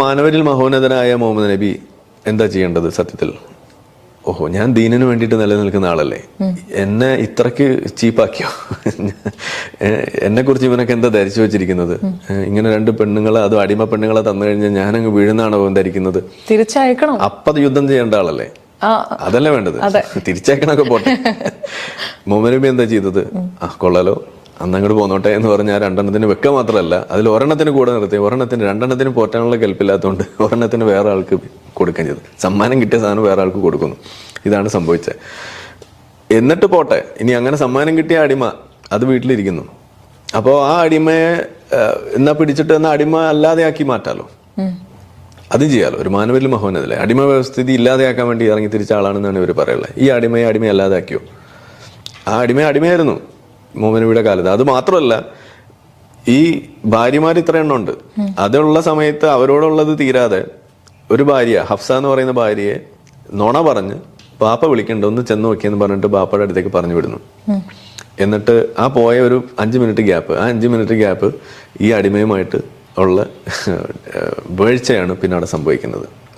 മാനവരിൽ മഹോന്നതനായ മുഹമ്മദ് നബി എന്താ ചെയ്യേണ്ടത് സത്യത്തിൽ? ഓഹോ ഞാൻ ദീനിന് വേണ്ടിയിട്ട് നിലനിൽക്കുന്ന ആളല്ലേ? എന്നെ ഇത്രക്ക് ചീപ്പാക്കിയോ? എന്നെ കുറിച്ച് ഇവനൊക്കെ എന്താ ധരിച്ചു വെച്ചിരിക്കുന്നത്? ഇങ്ങനെ രണ്ട് പെണ്ണുങ്ങളെ അതും അടിമ പെണ്ണുങ്ങളെ തന്നു കഴിഞ്ഞാൽ ഞാനങ്ങ് വീഴുന്നാണോ അവൻ ധരിക്കുന്നത്? തിരിച്ചയക്കണം. അപ്പത് യുദ്ധം ചെയ്യേണ്ട ആളല്ലേ? അതല്ലേ വേണ്ടത്? തിരിച്ചയക്കണൊക്കെ പോട്ടെ. മുഹമ്മദ് നബി എന്താ ചെയ്തത്? ആ കൊള്ളാലോ. അന്ന് അങ്ങോട്ട് പോന്നോട്ടെ എന്ന് പറഞ്ഞാൽ രണ്ടെണ്ണത്തിന് വെക്ക മാത്രമല്ല അതിൽ ഒരെണ്ണത്തിന് കൂടെ നിർത്തി ഒരെണ്ണത്തിന് രണ്ടെണ്ണത്തിന് പോറ്റാനുള്ള കെൽപ്പില്ലാത്തതുകൊണ്ട് ഒരെണ്ണത്തിന് വേറെ ആൾക്ക് കൊടുക്കുകയും ചെയ്തു. സമ്മാനം കിട്ടിയ സാധനം വേറെ ആൾക്ക് കൊടുക്കുന്നു. ഇതാണ് സംഭവിച്ചത്. എന്നിട്ട് പോട്ടെ ഇനി അങ്ങനെ സമ്മാനം കിട്ടിയ അടിമ അത് വീട്ടിലിരിക്കുന്നു. അപ്പോൾ ആ അടിമയെ എന്നാ പിടിച്ചിട്ട് എന്നാ അടിമ അല്ലാതെയാക്കി മാറ്റാലോ? അതും ചെയ്യാലോ? ഒരു മാനവരിൽ മഹോന്നതല്ലേ അടിമ വ്യവസ്ഥിതി ഇല്ലാതെയാക്കാൻ വേണ്ടി ഇറങ്ങി തിരിച്ച ആളാണെന്നാണ് ഇവർ പറയുള്ളത് ഈ അടിമയെ അടിമ അല്ലാതാക്കിയോ ആ അടിമ അടിമയായിരുന്നു. മോമനബിയുടെ കാലത്ത്. അത് മാത്രമല്ല ഈ ഭാര്യമാർ ഇത്ര എണ്ണം ഉണ്ട്. അതുള്ള സമയത്ത് അവരോടുള്ളത് തീരാതെ ഒരു ഭാര്യ ഹഫ്സ എന്ന് പറയുന്ന ഭാര്യയെ നുണ പറഞ്ഞ് ബാപ്പ വിളിക്കണ്ട ഒന്ന് ചെന്ന് നോക്കിയെന്ന് പറഞ്ഞിട്ട് ബാപ്പയുടെ അടുത്തേക്ക് പറഞ്ഞു വിടുന്നു. എന്നിട്ട് ആ പോയ ഒരു അഞ്ച് മിനിറ്റ് ഗ്യാപ്പ് ആ അഞ്ച് മിനിറ്റ് ഗ്യാപ്പ് ഈ അടിമയുമായിട്ട് ഉള്ള വീഴ്ചയാണ് പിന്നെ അവിടെ സംഭവിക്കുന്നത്.